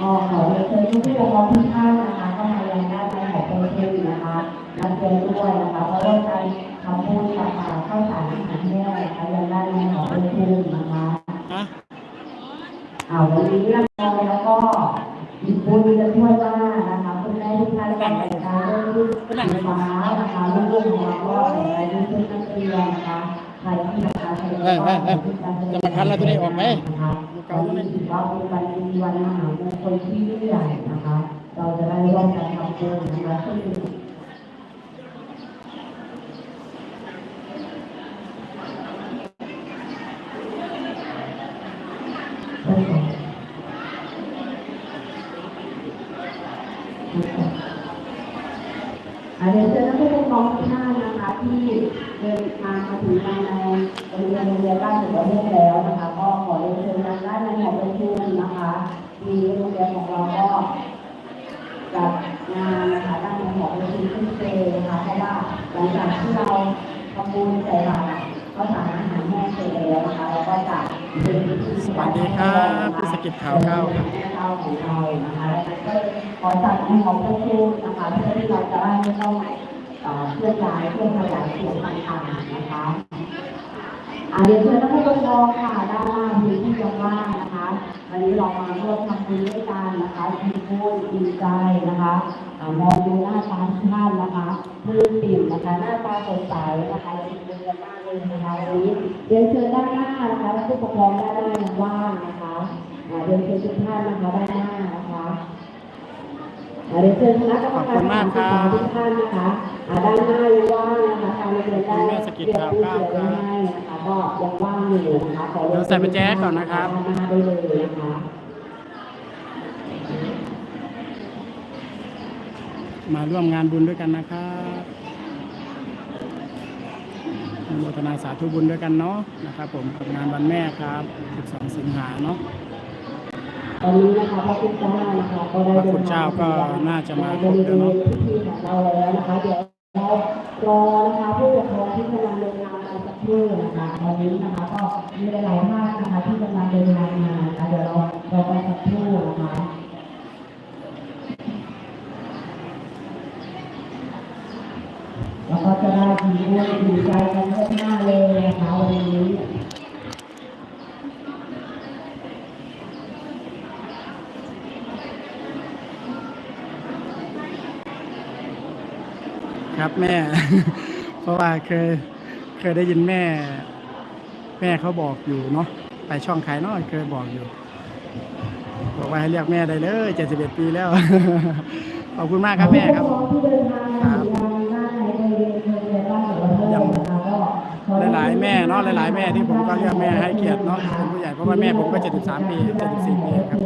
ก็ขอเรียนเชิญผู้ปกครองทุกท่านนะคะก็มายังด้านในของประเทศนะคะรับเชิญด้วยนะคะเพราะว่าการทำบุญตักบาตรข้าวสารอาหารแห้งนะคะยังด้านในของประเทศนะคะฮะอ่าวันนี้เราแล้วก็อีบุญจะช่วยว่านะคะคุณแม่ทุกท่านแต่งกายด้วยสีฟ้านะคะลูกๆของเราก็แต่งกายด้วยชุดนักเรียนนะคะ ใครที่นะคะใครที่เฮ้ยเฮ้ยเฮ้ยจะมาคันแล้วตัวนี้ออกไหมนะคะลูกเก่าตัวนี้ถือว่าเป็นวันวันมหามงคลที่ยิ่งใหญ่นะคะ เราจะได้ร่วมกันทำบุญนะคะซึ่งอาเรียนเชิญท่านผู้ กครองทุกท่านนะคะที่เดินทางมาถึงภายในโรงเรียนโรงเรียนบ้านสุขประเทศแล้วนะคะก็ขอเรียนเชิญทางด้านในของประชุมนะคะมีโรงเรียนของเราก็จัดงานนะคะด้านในของประชุมขึ้นเซนะคะเพราะว่าหลังจากที่เราทำบุญใส่บาตรก็สารอาหารแห้งเสร็จแล้วนะคะแล้วก็จะเป็นพิธีสวัสดีครับพี่สกิจข่าวเก้าครับเก้าของเรานะคะแล้วก็ขอจัดในของประชุมนะคะเพื่อที่เราจะได้ไม่ต้อง เอ่อเคลื่อนย้ายเคลื่อนขยายเสียงต่างๆนะคะอ่าเรียนเชิญท่านผู้ปกครองค่ะด้านหน้าพื้นที่ยังว่างนะคะวันนี้เรามาร่วมทำบุญด้วยกันนะคะดีพูดดีใจนะคะอ่ามองดูหน้าตาทุกท่านนะคะปลื้มปิ่มนะคะ หน้าตาสดใสนะคะเราดีกันมากเลยนะคะวันนี้เรียนเชิญด้านหน้านะคะท่านผู้ปกครองด้านหน้ายังว่างนะคะอ่าเรียนเชิญทุกท่านนะคะด้านหน้านะคะอ่าเรียนเชิญคณะกรรมขอบกาคุรณมากครับทุกท่านนะคะอ่า ด้านหน้ายังว่างนะคะทางโรงเรียนได้คุณแม่สกิดข่าวเรียนเก้าผู้ครับเสียไว้ให้นะคะก็ยังว่างอยู่นะคะขอเดี๋ยวใส่กุญแจก่อนนะครับด้านหน้าได้เลยนะคะมาร่วมงานบุญด้วยกันนะครับอนุโมทนาสาธุบุญด้วยกันเนาะนะครับผมกับงานวันแม่ครับ 12 สิงหาเนาะตอนนี้นะคะพระคุณเจ้านะคะก็ได้พระคุณเจ้าก็น่าจะมาครบบแล้วเนอะพิธีของเรา แล้วนะคะเดี๋ยวเรอนะคะผู้ปกครองที่กำลังเดินทางมาสักครู่นะคะตอนนี้นะคะก็มีหลายๆท่านนะคะที่กำลังเดินทางมานะคะเดี๋ยวเรารอไปสักครู่นะคะแล้วก็จะได้ดีด้วยดีใจกันทั่วหน้าเลยนะคะวันนี้ ครับแม่ เพราะว่าเคยเคยได้ยินแม่ แม่เขาบอกอยู่เนาะไปช่องขายเนาะเคยบอกอยู่ บอกว่าให้เรียกแม่ได้เลย71ปีแล้ว ขอบคุณมากครับแม่ครับที่เดินทางงงานในบยนบ้านหลวงพ่อนะคะก็หลายๆแม่เนาะหลายๆแม่ที่ผมก็เรียกแม่ให้เกียรติเนาะเป็นผู้ใหญ่เพราะว่าแม่ผมก็73ปี74ปีครับ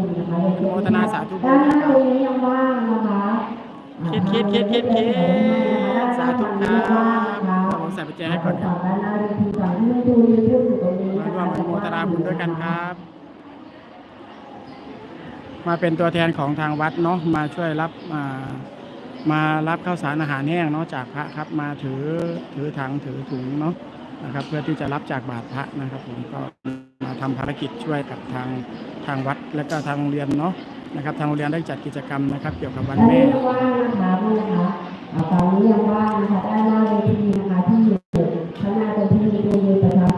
โมทนาสาธุบุญด้านะครับงนี้ยังว่างนะคะคิดคิดคิดคิดคิด สาธุครับผมใส่ปัจจัยให้ก่อนครับด้านหน้าเวทีฝั่งที่ไม่ดูยูทูบอยู่ตรงนี้มาร่วมอนุโมทนาบุญด้วยกันครับ มาเป็นตัวแทนของทางวัดเนาะมาช่วยรับมามารับข้าวสารอาหารแห้งเนาะจากพระครับมาถือถือถังถือถุงเนาะนะครับ เพื่อที่จะรับจากบาตรพระนะครับผมก็มาทำภารกิจช่วยกับทางทางวัดและก็ทางโรงเรียนเนาะนะครับ ทางโรงเรียนได้จัดกิจกรรมนะครับ เกี่ยวกับวันแม่ ตอนนี้ยังว่างนะคะด้านหน้าเวทีนะคะที่อยู่ข้างหน้าเวที่มีดูยูป